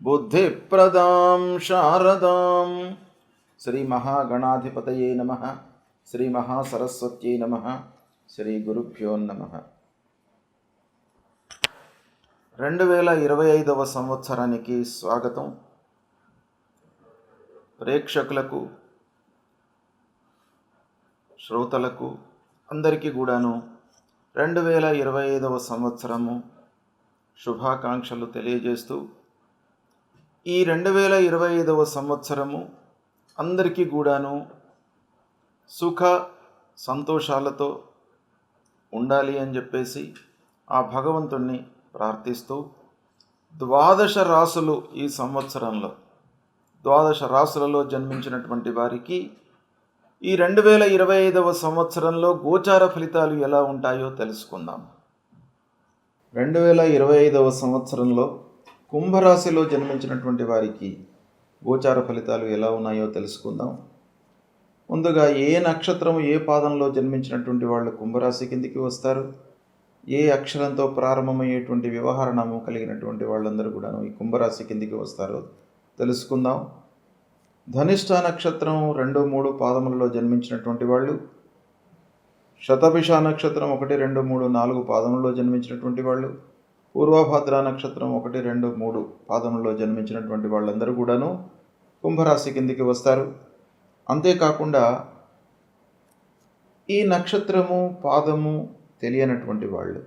బుద్ధిప్రదాం శారదాం. శ్రీ మహాగణాధిపతయే నమ. శ్రీ మహాసరస్వత్యై నమ. శ్రీ గురుభ్యో నమ. రెండు వేల ఇరవై ఐదవ సంవత్సరానికి స్వాగతం. ప్రేక్షకులకు శ్రోతలకు అందరికీ కూడాను రెండు వేల ఇరవై ఐదవ సంవత్సరము శుభాకాంక్షలు తెలియజేస్తూ ఈ రెండు వేల ఇరవై ఐదవ సంవత్సరము అందరికీ కూడాను సుఖ సంతోషాలతో ఉండాలి అని చెప్పేసి ఆ భగవంతుణ్ణి ప్రార్థిస్తూ ద్వాదశ రాసులు ఈ సంవత్సరంలో ద్వాదశ రాసులలో జన్మించినటువంటి వారికి ఈ రెండు వేల ఇరవై ఐదవ సంవత్సరంలో గోచార ఫలితాలు ఎలా ఉంటాయో తెలుసుకుందాం. రెండు వేల ఇరవై ఐదవ సంవత్సరంలో కుంభరాశిలో జన్మించినటువంటి వారికి గోచార ఫలితాలు ఎలా ఉన్నాయో తెలుసుకుందాం. ముందుగా ఏ నక్షత్రం ఏ పాదంలో జన్మించినటువంటి వాళ్ళు కుంభరాశి కిందికి వస్తారు? ఏ అక్షరంతో ప్రారంభమయ్యేటువంటి వ్యవహార నామం కలిగినటువంటి వాళ్ళందరూ కూడాను ఈ కుంభరాశి కిందికి వస్తారో తెలుసుకుందాం. ధనిష్ట నక్షత్రం రెండు మూడు పాదములలో జన్మించినటువంటి వాళ్ళు శతభిష నక్షత్రం ఒకటి రెండు మూడు నాలుగు పాదములలో జన్మించినటువంటి వాళ్ళు పూర్వభద్ర నక్షత్రం ఒకటి రెండు మూడు పాదముల్లో జన్మించినటువంటి వాళ్ళందరూ కూడాను కుంభరాశి కిందికి వస్తారు. అంతేకాకుండా ఈ నక్షత్రము పాదము తెలియనటువంటి వాళ్ళు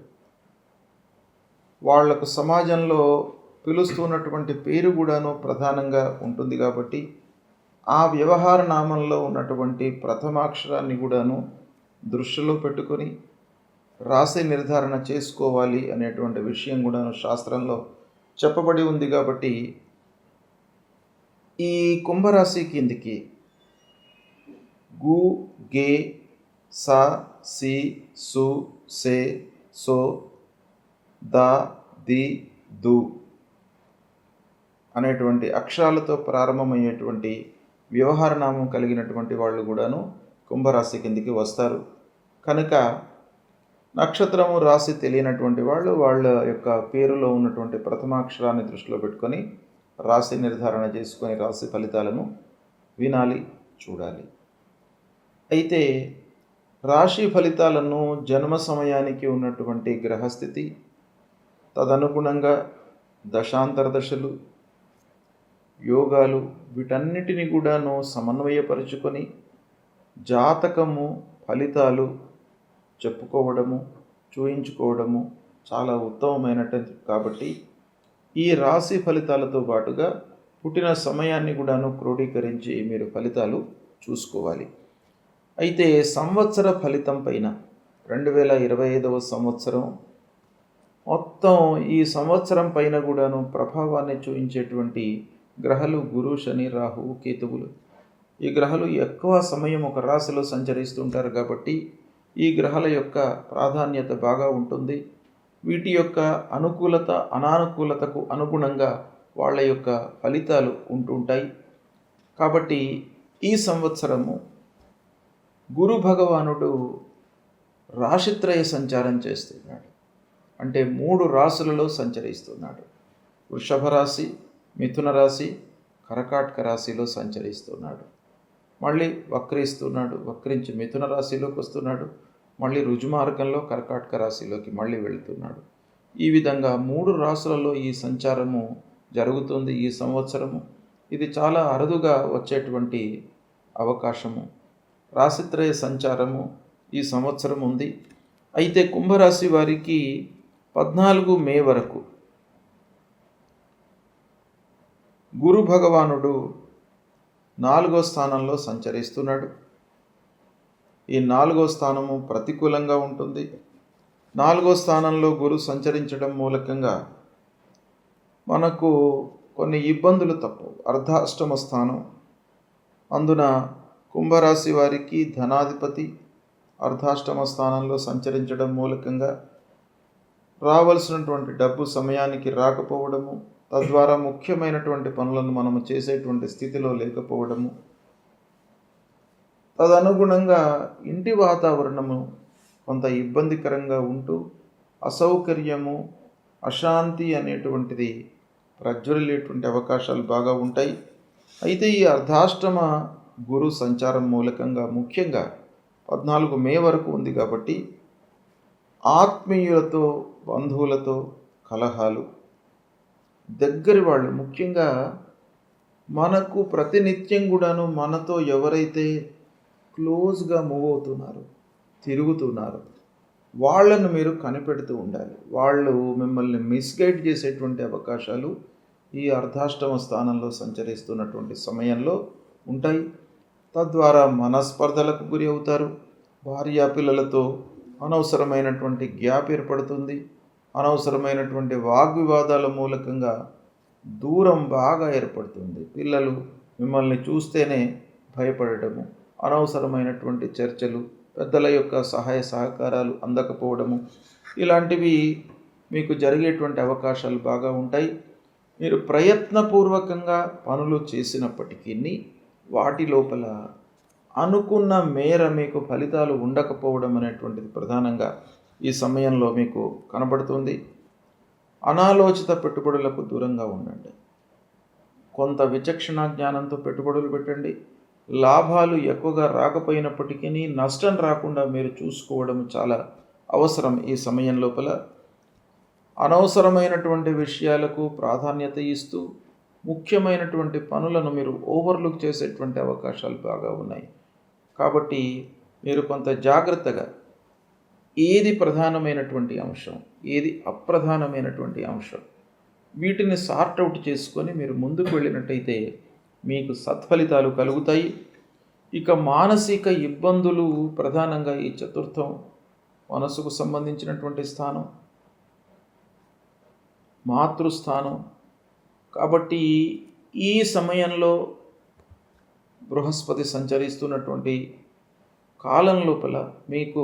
వాళ్ళకు సమాజంలో పిలుస్తున్నటువంటి పేరు కూడాను ప్రధానంగా ఉంటుంది కాబట్టి ఆ వ్యవహార నామంలో ఉన్నటువంటి ప్రథమాక్షరాన్ని కూడాను దృష్టిలో పెట్టుకొని రాశి నిర్ధారణ చేసుకోవాలి అనేటువంటి విషయం కూడా శాస్త్రంలో చెప్పబడి ఉంది కాబట్టి ఈ కుంభరాశి కిందికి గు గే సా సి సు సే సో ద ది దు అనేటువంటి అక్షరాలతో ప్రారంభమయ్యేటువంటి వ్యవహారనామం కలిగినటువంటి వాళ్ళు కూడాను కుంభరాశి కిందికి వస్తారు. కనుక నక్షత్రము రాశి తెలియనటువంటి వాళ్ళు వాళ్ళ యొక్క పేరులో ఉన్నటువంటి ప్రథమాక్షరాన్ని దృష్టిలో పెట్టుకొని రాశి నిర్ధారణ చేసుకొని రాశి ఫలితాలను వినాలి చూడాలి. అయితే రాశి ఫలితాలను జన్మ సమయానికి ఉన్నటువంటి గ్రహస్థితి తదనుగుణంగా దశాంతర దశలు యోగాలు వీటన్నిటిని కూడాను సమన్వయపరుచుకొని జాతకము ఫలితాలు చెప్పుకోవడము చూయించుకోవడము చాలా ఉత్తమమైనట్టు కాబట్టి ఈ రాశి ఫలితాలతో పాటుగా పుట్టిన సమయాన్ని కూడాను క్రోడీకరించి మీరు ఫలితాలు చూసుకోవాలి. అయితే సంవత్సర ఫలితం పైన రెండు వేల ఇరవై ఐదవ సంవత్సరం మొత్తం ఈ సంవత్సరం పైన కూడాను ప్రభావాన్ని చూపించేటువంటి గ్రహాలు గురు శని రాహు కేతువులు. ఈ గ్రహాలు ఎక్కువ సమయం ఒక రాశిలో సంచరిస్తుంటారు కాబట్టి ఈ గ్రహాల యొక్క ప్రాధాన్యత బాగా ఉంటుంది. వీటి యొక్క అనుకూలత అనానుకూలతకు అనుగుణంగా వాళ్ళ యొక్క ఫలితాలు ఉంటుంటాయి కాబట్టి ఈ సంవత్సరము గురు భగవానుడు రాశిత్రయ సంచారం చేస్తున్నాడు. అంటే మూడు రాశులలో సంచరిస్తున్నాడు. వృషభ రాశి మిథున రాశి కరకాటక రాశిలో సంచరిస్తున్నాడు. మళ్ళీ వక్రిస్తున్నాడు. వక్రించి మిథున రాశిలోకి వస్తున్నాడు. మళ్ళీ రుజుమార్గంలో కర్కాటక రాశిలోకి మళ్ళీ వెళుతున్నాడు. ఈ విధంగా మూడు రాశులలో ఈ సంచారము జరుగుతుంది ఈ సంవత్సరము. ఇది చాలా అరుదుగా వచ్చేటువంటి అవకాశము. రాశిత్రయ సంచారము ఈ సంవత్సరం ఉంది. అయితే కుంభరాశి వారికి పద్నాలుగు మే వరకు గురు భగవానుడు నాలుగో స్థానంలో సంచరిస్తున్నాడు. ఈ నాలుగో స్థానము ప్రతికూలంగా ఉంటుంది. నాలుగో స్థానంలో గురు సంచరించడం మూలకంగా మనకు కొన్ని ఇబ్బందులు తప్పవు. అర్ధాష్టమ స్థానం. అందున కుంభరాశి వారికి ధనాధిపతి అర్ధాష్టమ స్థానంలో సంచరించడం మూలకంగా రావలసినటువంటి డబ్బు సమయానికి రాకపోవడము తద్వారా ముఖ్యమైనటువంటి పనులను మనము చేసేటువంటి స్థితిలో లేకపోవడము తదనుగుణంగా ఇంటి వాతావరణము కొంత ఇబ్బందికరంగా ఉంటూ అసౌకర్యము అశాంతి అనేటువంటిది ప్రజ్వలేటువంటి అవకాశాలు బాగా ఉంటాయి. అయితే ఈ అర్ధాష్టమ గురు సంచారం మూలకంగా ముఖ్యంగా పద్నాలుగు మే వరకు ఉంది కాబట్టి ఆత్మీయులతో బంధువులతో కలహాలు. దగ్గరి వాళ్ళు ముఖ్యంగా మనకు ప్రతినిత్యం కూడాను మనతో ఎవరైతే క్లోజ్గా మూవ్ అవుతున్నారు తిరుగుతున్నారు. వాళ్ళను మీరు కనిపెడుతూ ఉండాలి. వాళ్ళు మిమ్మల్ని మిస్గైడ్ చేసేటువంటి అవకాశాలు ఈ అర్ధాష్టమ స్థానంలో సంచరిస్తున్నటువంటి సమయంలో ఉంటాయి. తద్వారా మనస్పర్ధలకు గురి అవుతారు. భార్యా పిల్లలతో అనవసరమైనటువంటి గ్యాప్ ఏర్పడుతుంది. అనవసరమైనటువంటి వాగ్వివాదాల మూలకంగా దూరం బాగా ఏర్పడుతుంది. పిల్లలు మిమ్మల్ని చూస్తేనే భయపడటము. అనవసరమైనటువంటి చర్చలు పెద్దల యొక్క సహాయ సహకారాలు అందకపోవడము ఇలాంటివి మీకు జరిగేటువంటి అవకాశాలు బాగా ఉంటాయి. మీరు ప్రయత్నపూర్వకంగా పనులు చేసినప్పటికీ వాటి లోపల అనుకున్న మేర మీకు ఫలితాలు ఉండకపోవడం అనేటువంటిది ప్రధానంగా ఈ సమయంలో మీకు కనబడుతుంది. అనాలోచిత పెట్టుబడులకు దూరంగా ఉండండి. కొంత విచక్షణ జ్ఞానంతో పెట్టుబడులు పెట్టండి. లాభాలు ఎక్కువగా రాకపోయినప్పటికీ నష్టం రాకుండా మీరు చూసుకోవడం చాలా అవసరం ఈ సమయం లోపల. అనవసరమైనటువంటి విషయాలకు ప్రాధాన్యత ఇస్తూ ముఖ్యమైనటువంటి పనులను మీరు ఓవర్లుక్ చేసేటువంటి అవకాశాలు బాగా ఉన్నాయి. కాబట్టి మీరు కొంత జాగ్రత్తగా ఏది ప్రధానమైనటువంటి అంశం ఏది అప్రధానమైనటువంటి అంశం వీటిని సార్ట్ అవుట్ చేసుకొని మీరు ముందుకు వెళ్ళినట్టయితే మీకు సత్ఫలితాలు కలుగుతాయి. ఇక మానసిక ఇబ్బందులు ప్రధానంగా ఈ చతుర్థం మనసుకు సంబంధించినటువంటి స్థానం మాతృస్థానం. కాబట్టి ఈ సమయంలో బృహస్పతి సంచరిస్తున్నటువంటి కాలం లోపల మీకు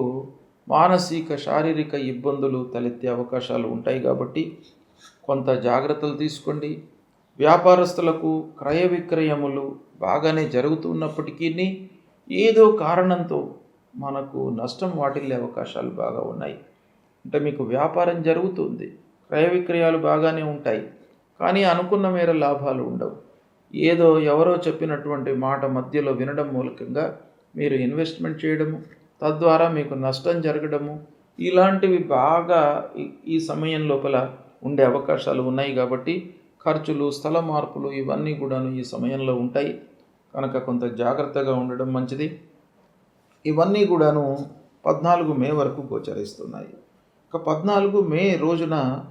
మానసిక శారీరక ఇబ్బందులు తలెత్తే అవకాశాలు ఉంటాయి కాబట్టి కొంత జాగ్రత్తలు తీసుకోండి. వ్యాపారస్తులకు క్రయ విక్రయములు బాగానే జరుగుతున్నప్పటికీ ఏదో కారణంతో మనకు నష్టం వాటిల్లే అవకాశాలు బాగా ఉన్నాయి. అంటే మీకు వ్యాపారం జరుగుతుంది క్రయ విక్రయాలు బాగానే ఉంటాయి కానీ అనుకున్న మేర లాభాలు ఉండవు. ఏదో ఎవరో చెప్పినటువంటి మాట మధ్యలో వినడం మూలకంగా మీరు ఇన్వెస్ట్మెంట్ చేయడము తద్వారా మీకు నష్టం జరగడము ఇలాంటివి బాగా ఈ సమయం లోపల ఉండే అవకాశాలు ఉన్నాయి కాబట్టి ఖర్చులు స్థల మార్పులు ఇవన్నీ కూడాను ఈ సమయంలో ఉంటాయి. కనుక కొంత జాగ్రత్తగా ఉండడం మంచిది. ఇవన్నీ కూడాను పద్నాలుగు మే వరకు గోచరిస్తున్నాయి. ఒక పద్నాలుగు మే రోజున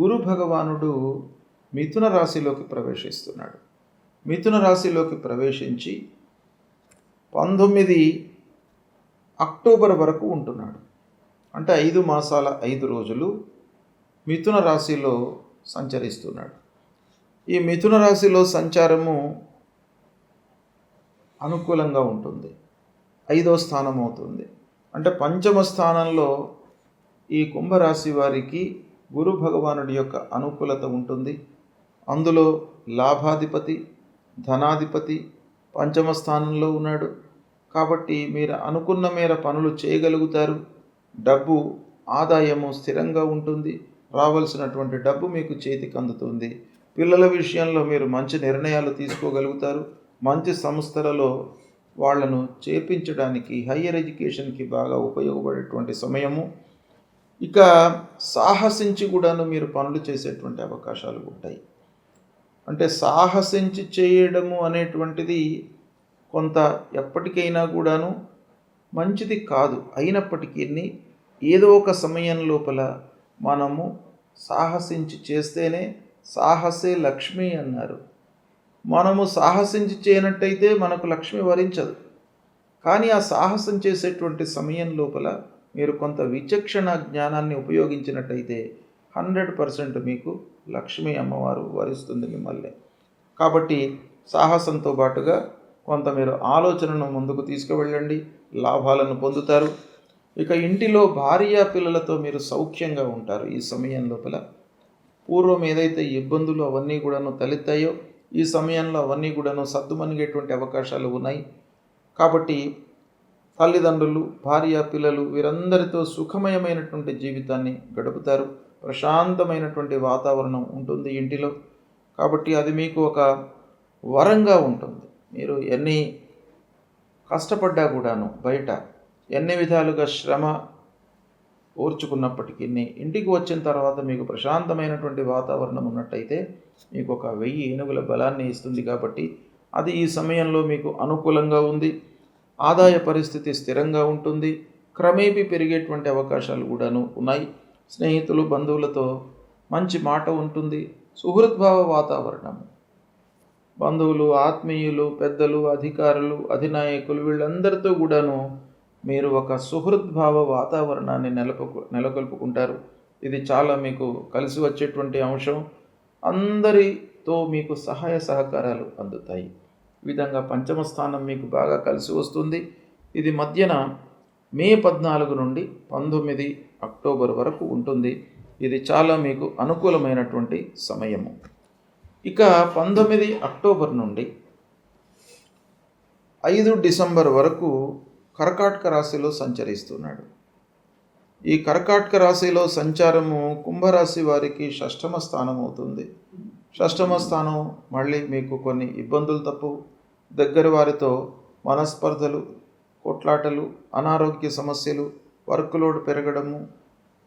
గురు భగవానుడు మిథున రాశిలోకి ప్రవేశిస్తున్నాడు. మిథున రాశిలోకి ప్రవేశించి పంతొమ్మిది అక్టోబర్ వరకు ఉంటున్నాడు. అంటే ఐదు మాసాల ఐదు రోజులు మిథున రాశిలో సంచరిస్తున్నాడు. ఈ మిథున రాశిలో సంచారము అనుకూలంగా ఉంటుంది. ఐదో స్థానం అవుతుంది. అంటే పంచమ స్థానంలో ఈ కుంభరాశి వారికి గురు భగవానుడి యొక్క అనుకూలత ఉంటుంది. అందులో లాభాధిపతి ధనాధిపతి పంచమ స్థానంలో ఉన్నాడు. కాబట్టి మీరు అనుకున్న మేర పనులు చేయగలుగుతారు. డబ్బు ఆదాయము స్థిరంగా ఉంటుంది. రావాల్సినటువంటి డబ్బు మీకు చేతికి అందుతుంది. పిల్లల విషయంలో మీరు మంచి నిర్ణయాలు తీసుకోగలుగుతారు. మంచి సంస్థలలో వాళ్ళను చేర్పించడానికి హయ్యర్ ఎడ్యుకేషన్కి బాగా ఉపయోగపడేటువంటి సమయము. ఇక సాహసించి కూడాను మీరు పనులు చేసేటువంటి అవకాశాలు ఉంటాయి. అంటే సాహసించి చేయడము అనేటువంటిది కొంత ఎప్పటికైనా కూడాను మంచిది కాదు. అయినప్పటికీ ఏదో ఒక సమయం లోపల మనము సాహసించి చేస్తేనే సాహసే లక్ష్మి అన్నారు. మనము సాహసించి చేయనట్టయితే మనకు లక్ష్మి వరించదు. కానీ ఆ సాహసం చేసేటువంటి సమయం లోపల మీరు కొంత విచక్షణ జ్ఞానాన్ని ఉపయోగించినట్టయితే హండ్రెడ్ పర్సెంట్ మీకు లక్ష్మీ అమ్మవారు వరిస్తుంది మిమ్మల్ని. కాబట్టి సాహసంతో పాటుగా కొంత మీరు ఆలోచనను ముందుకు తీసుకువెళ్ళండి లాభాలను పొందుతారు. ఇక ఇంటిలో భార్య పిల్లలతో మీరు సౌఖ్యంగా ఉంటారు ఈ సమయం లోపల. పూర్వం ఏదైతే ఇబ్బందులు అవన్నీ కూడాను తలెత్తాయో ఈ సమయంలో అవన్నీ కూడాను సర్దుమనిగేటువంటి అవకాశాలు ఉన్నాయి. కాబట్టి తల్లిదండ్రులు భార్య పిల్లలు వీరందరితో సుఖమయమైనటువంటి జీవితాన్ని గడుపుతారు. ప్రశాంతమైనటువంటి వాతావరణం ఉంటుంది ఇంటిలో. కాబట్టి అది మీకు ఒక వరంగా ఉంటుంది. మీరు ఎన్ని కష్టపడ్డా కూడాను బయట ఎన్ని విధాలుగా శ్రమ ఓర్చుకున్నప్పటికీ ఇంటికి వచ్చిన తర్వాత మీకు ప్రశాంతమైనటువంటి వాతావరణం ఉన్నట్టయితే మీకు ఒక వెయ్యి ఏనుగుల బలాన్ని ఇస్తుంది కాబట్టి అది ఈ సమయంలో మీకు అనుకూలంగా ఉంది. ఆదాయ పరిస్థితి స్థిరంగా ఉంటుంది. క్రమేపీ పెరిగేటువంటి అవకాశాలు కూడాను ఉన్నాయి. స్నేహితులు బంధువులతో మంచి మాట ఉంటుంది. సుహృద్భావ వాతావరణం. బంధువులు ఆత్మీయులు పెద్దలు అధికారులు అధినాయకులు వీళ్ళందరితో కూడాను మీరు ఒక సుహృద్భావ వాతావరణాన్ని నెలకొ నెలకొల్పుకుంటారు. ఇది చాలా మీకు కలిసి వచ్చేటువంటి అంశం. అందరితో మీకు సహాయ సహకారాలు అందుతాయి. ఈ విధంగా పంచమ స్థానం మీకు బాగా కలిసి వస్తుంది. ఇది మధ్యన మే పద్నాలుగు నుండి పంతొమ్మిది అక్టోబర్ వరకు ఉంటుంది. ఇది చాలా మీకు అనుకూలమైనటువంటి సమయము. ఇక పంతొమ్మిది అక్టోబర్ నుండి ఐదు డిసెంబర్ వరకు కర్కాటక రాశిలో సంచరిస్తున్నాడు. ఈ కర్కాటక రాశిలో సంచారము కుంభరాశి వారికి షష్టమ స్థానం అవుతుంది. షష్టమ స్థానం మళ్ళీ మీకు కొన్ని ఇబ్బందులు తప్పు. దగ్గర వారితో మనస్పర్ధలు కొట్లాటలు అనారోగ్య సమస్యలు వర్క్ లోడ్ పెరగడము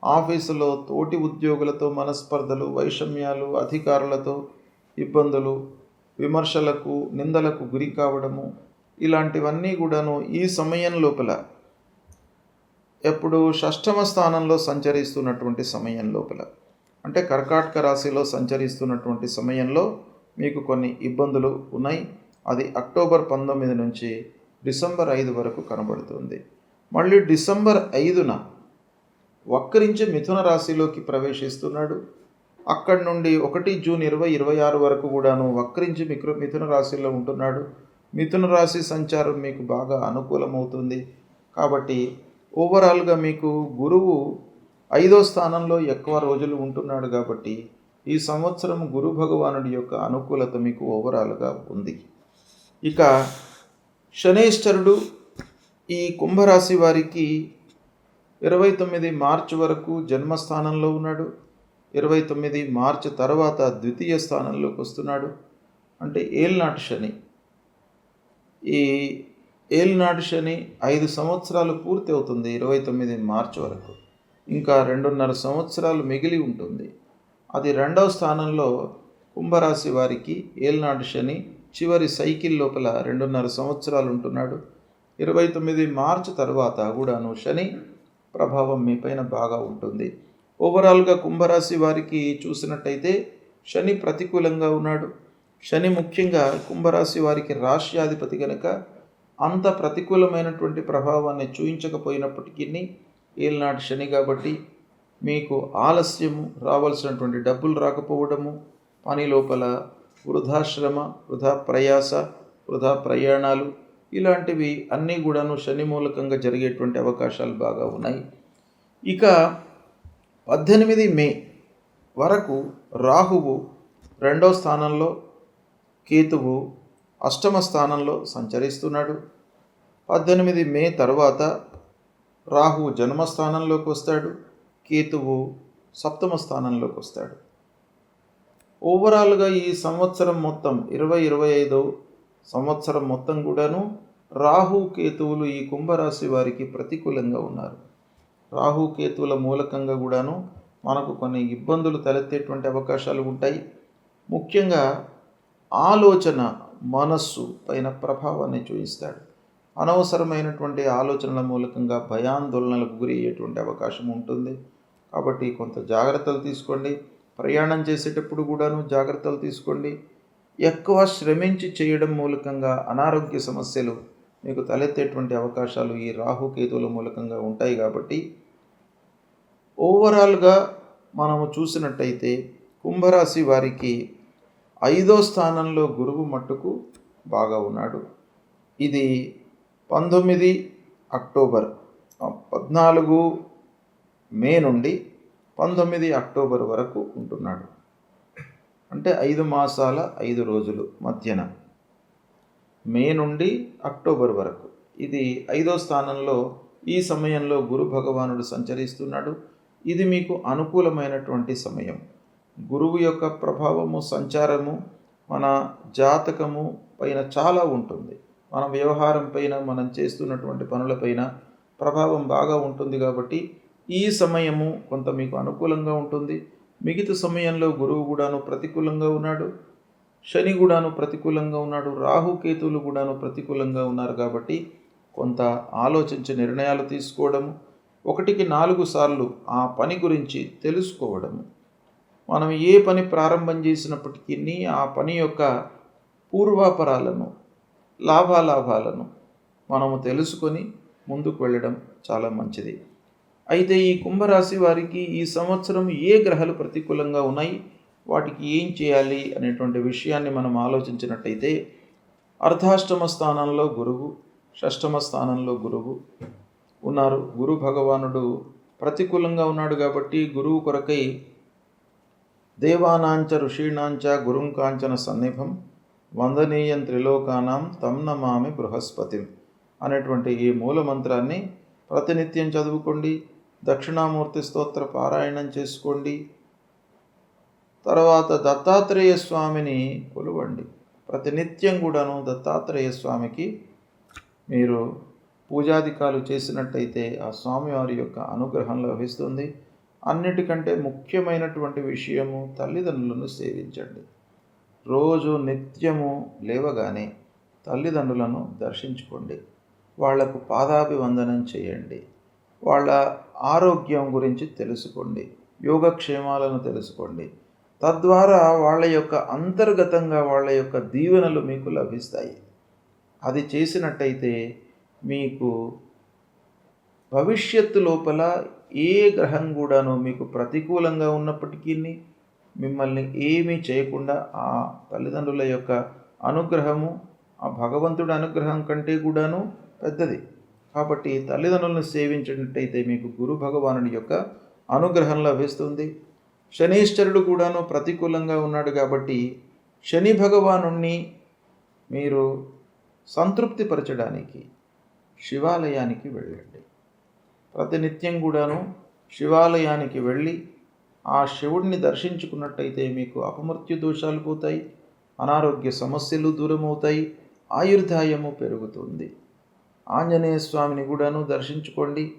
ఆఫీసులో తోటి ఉద్యోగులతో మనస్పర్ధలు వైషమ్యాలు అధికారులతో ఇబ్బందులు విమర్శలకు నిందలకు గురి కావడము ఇలాంటివన్నీ కూడాను ఈ సమయం లోపల ఎప్పుడు షష్టమ స్థానంలో సంచరిస్తున్నటువంటి సమయం లోపల అంటే కర్కాటక రాశిలో సంచరిస్తున్నటువంటి సమయంలో మీకు కొన్ని ఇబ్బందులు ఉన్నాయి. అది అక్టోబర్ పంతొమ్మిది నుంచి డిసెంబర్ ఐదు వరకు కనబడుతుంది. మళ్ళీ డిసెంబర్ ఐదున వక్రించి మిథున రాశిలోకి ప్రవేశిస్తున్నాడు. అక్కడి నుండి ఒకటి జూన్ ఇరవై ఇరవై ఆరు వరకు కూడాను వక్రించి మిక్రు మిథున రాశిలో ఉంటున్నాడు. మిథున రాశి సంచారం మీకు బాగా అనుకూలమవుతుంది. కాబట్టి ఓవరాల్గా మీకు గురువు ఐదో స్థానంలో ఎక్కువ రోజులు ఉంటున్నాడు కాబట్టి ఈ సంవత్సరం గురు భగవానుడి యొక్క అనుకూలత మీకు ఓవరాల్గా ఉంది. ఇక శనేశ్వరుడు ఈ కుంభరాశి వారికి ఇరవై తొమ్మిది మార్చి వరకు జన్మస్థానంలో ఉన్నాడు. ఇరవై తొమ్మిది మార్చి తర్వాత ద్వితీయ స్థానంలోకి వస్తున్నాడు. అంటే ఏల్నాటి శని. ఈ ఏలినాటి శని ఐదు సంవత్సరాలు పూర్తి అవుతుంది ఇరవై తొమ్మిది మార్చి వరకు. ఇంకా రెండున్నర సంవత్సరాలు మిగిలి ఉంటుంది. అది రెండవ స్థానంలో కుంభరాశి వారికి ఏలినాటి శని చివరి సైకిల్ లోపల రెండున్నర సంవత్సరాలు ఉంటున్నాడు. ఇరవై తొమ్మిది మార్చి తర్వాత కూడాను శని ప్రభావం మీపైన బాగా ఉంటుంది. ఓవరాల్గా కుంభరాశి వారికి చూసినట్టయితే శని ప్రతికూలంగా ఉన్నాడు. శని ముఖ్యంగా కుంభరాశి వారికి రాష్ట్రాధిపతి కనుక అంత ప్రతికూలమైనటువంటి ప్రభావాన్ని చూయించకపోయినప్పటికీ ఏలినాటి శని కాబట్టి మీకు ఆలస్యము రావాల్సినటువంటి డబ్బులు రాకపోవడము పని లోపల వృధాశ్రమ వృధా ప్రయాస వృధా ప్రయాణాలు ఇలాంటివి అన్నీ కూడాను శని మూలకంగా జరిగేటువంటి అవకాశాలు బాగా ఉన్నాయి. ఇక పద్దెనిమిది మే వరకు రాహువు రెండో స్థానంలో కేతువు అష్టమ స్థానంలో సంచరిస్తున్నాడు. పద్దెనిమిది మే తర్వాత రాహు జన్మస్థానంలోకి వస్తాడు. కేతువు సప్తమ స్థానంలోకి వస్తాడు. ఓవరాల్గా ఈ సంవత్సరం మొత్తం ఇరవై ఇరవై ఐదో సంవత్సరం మొత్తం కూడాను రాహు కేతువులు ఈ కుంభరాశి వారికి ప్రతికూలంగా ఉన్నారు. రాహు కేతువుల మూలకంగా కూడాను మనకు కొన్ని ఇబ్బందులు తలెత్తేటువంటి అవకాశాలు ఉంటాయి. ముఖ్యంగా ఆలోచన మనస్సు పైన ప్రభావాన్ని చూపిస్తాడు అనవసరమైనటువంటి ఆలోచనల మూలకంగా భయాందోళనలకు గురి అయ్యేటువంటి అవకాశం ఉంటుంది. కాబట్టి కొంత జాగ్రత్తలు తీసుకోండి. ప్రయాణం చేసేటప్పుడు కూడాను జాగ్రత్తలు తీసుకోండి. ఎక్కువ శ్రమించి చేయడం మూలకంగా అనారోగ్య సమస్యలు మీకు తలెత్తేటువంటి అవకాశాలు ఈ రాహుకేతువుల మూలకంగా ఉంటాయి కాబట్టి ఓవరాల్గా మనము చూసినట్టయితే కుంభరాశి వారికి ఐదో స్థానంలో గురువు మట్టుకు బాగా ఉన్నాడు. ఇది పంతొమ్మిది అక్టోబర్ పద్నాలుగు మే నుండి పంతొమ్మిది అక్టోబర్ వరకు ఉంటున్నాడు. అంటే ఐదు మాసాల ఐదు రోజులు మధ్యన మే నుండి అక్టోబర్ వరకు. ఇది ఐదో స్థానంలో ఈ సమయంలో గురు భగవానుడు సంచరిస్తున్నాడు. ఇది మీకు అనుకూలమైనటువంటి సమయం. గురువు యొక్క ప్రభావము సంచారము మన జాతకము పైన చాలా ఉంటుంది. మన వ్యవహారం పైన మనం చేస్తున్నటువంటి పనులపైన ప్రభావం బాగా ఉంటుంది కాబట్టి ఈ సమయము కొంత మీకు అనుకూలంగా ఉంటుంది. మిగతా సమయంలో గురువు కూడాను ప్రతికూలంగా ఉన్నాడు. శని కూడాను ప్రతికూలంగా ఉన్నాడు. రాహుకేతువులు కూడాను ప్రతికూలంగా ఉన్నారు కాబట్టి కొంత ఆలోచించి నిర్ణయాలు తీసుకోవడము ఒకటికి నాలుగు సార్లు ఆ పని గురించి తెలుసుకోవడము. మనం ఏ పని ప్రారంభం చేసినప్పటికీ ఆ పని యొక్క పూర్వాపరాలను లాభాలాభాలను మనము తెలుసుకొని ముందుకు వెళ్ళడం చాలా మంచిది. అయితే ఈ కుంభరాశి వారికి ఈ సంవత్సరం ఏ గ్రహాలు ప్రతికూలంగా ఉన్నాయి? వాటికి ఏం చేయాలి? అనేటువంటి విషయాన్ని మనం ఆలోచించినట్టయితే అర్ధాష్టమ స్థానంలో గురువు షష్టమ స్థానంలో గురువు ఉన్నారు. గురు భగవానుడు ప్రతికూలంగా ఉన్నాడు కాబట్టి గురువు కొరకై దేవానాంచ ఋషీణాంచ గురుం కాంచన సన్నిభం వందనీయం త్రిలోకానాం తం నమామి బృహస్పతిం అనేటువంటి ఈ మూల మంత్రాన్ని ప్రతినిత్యం చదువుకోండి దక్షిణామూర్తి స్తోత్ర పారాయణం చేసుకోండి తర్వాత దత్తాత్రేయ స్వామిని కొలువండి. ప్రతినిత్యం కూడాను దత్తాత్రేయ స్వామికి మీరు పూజాధికాలు చేసినట్టయితే ఆ స్వామివారి యొక్క అనుగ్రహం లభిస్తుంది. అన్నిటికంటే ముఖ్యమైనటువంటి విషయము తల్లిదండ్రులను సేవించండి. రోజు నిత్యము లేవగానే తల్లిదండ్రులను దర్శించుకోండి. వాళ్ళకు పాదాభివందనం చేయండి. వాళ్ళ ఆరోగ్యం గురించి తెలుసుకోండి. యోగక్షేమాలను తెలుసుకోండి. తద్వారా వాళ్ళ యొక్క అంతర్గతంగా వాళ్ళ యొక్క దీవెనలు మీకు లభిస్తాయి. అది చేసినట్టయితే మీకు భవిష్యత్తు లోపల ఏ గ్రహం కూడాను మీకు ప్రతికూలంగా ఉన్నప్పటికీ మిమ్మల్ని ఏమీ చేయకుండా ఆ తల్లిదండ్రుల యొక్క అనుగ్రహము ఆ భగవంతుడి అనుగ్రహం కంటే కూడాను పెద్దది. కాబట్టి తల్లిదండ్రులను సేవించినట్టయితే మీకు గురు భగవానుడి యొక్క అనుగ్రహం లభిస్తుంది. శనీశ్వరుడు కూడాను ప్రతికూలంగా ఉన్నాడు కాబట్టి శని భగవానుణ్ణి మీరు సంతృప్తిపరచడానికి శివాలయానికి వెళ్ళండి. ప్రతినిత్యం కూడాను శివాలయానికి వెళ్ళి ఆ శివుడిని దర్శించుకున్నట్టయితే మీకు అపమృత్యు దోషాలు పోతాయి అనారోగ్య సమస్యలు దూరమవుతాయి ఆయుర్దాయము పెరుగుతుంది. ఆంజనేయ స్వామిని కూడాను దర్శించుకోండి.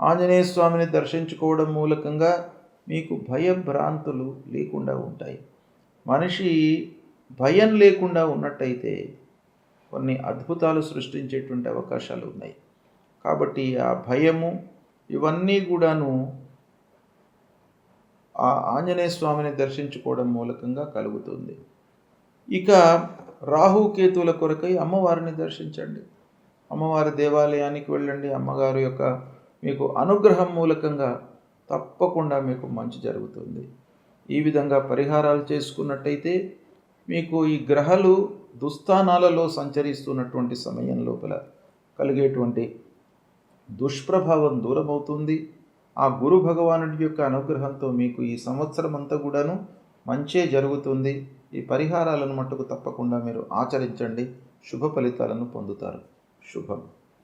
ఆంజనేయ స్వామిని దర్శించుకోవడం మూలకంగా మీకు భయభ్రాంతులు లేకుండా ఉంటాయి. మనిషి భయం లేకుండా ఉన్నట్టయితే కొన్ని అద్భుతాలు సృష్టించేటువంటి అవకాశాలు ఉన్నాయి. కాబట్టి ఆ భయము ఇవన్నీ కూడాను ఆ ఆంజనేయ స్వామిని దర్శించుకోవడం మూలకంగా కలుగుతుంది. ఇక రాహుకేతువుల కొరకై అమ్మవారిని దర్శించండి. అమ్మవారి దేవాలయానికి వెళ్ళండి. అమ్మగారు యొక్క మీకు అనుగ్రహం మూలకంగా తప్పకుండా మీకు మంచి జరుగుతుంది. ఈ విధంగా పరిహారాలు చేసుకున్నట్టయితే మీకు ఈ గ్రహాలు దుస్థానాలలో సంచరిస్తున్నటువంటి సమయం లోపల కలిగేటువంటి దుష్ప్రభావం దూరమవుతుంది. ఆ గురు భగవానుడి యొక్క అనుగ్రహంతో మీకు ఈ సంవత్సరం అంతా కూడాను మంచే జరుగుతుంది. ఈ పరిహారాలను మట్టుకు తప్పకుండా మీరు ఆచరించండి. శుభ ఫలితాలను పొందుతారు. శుభం.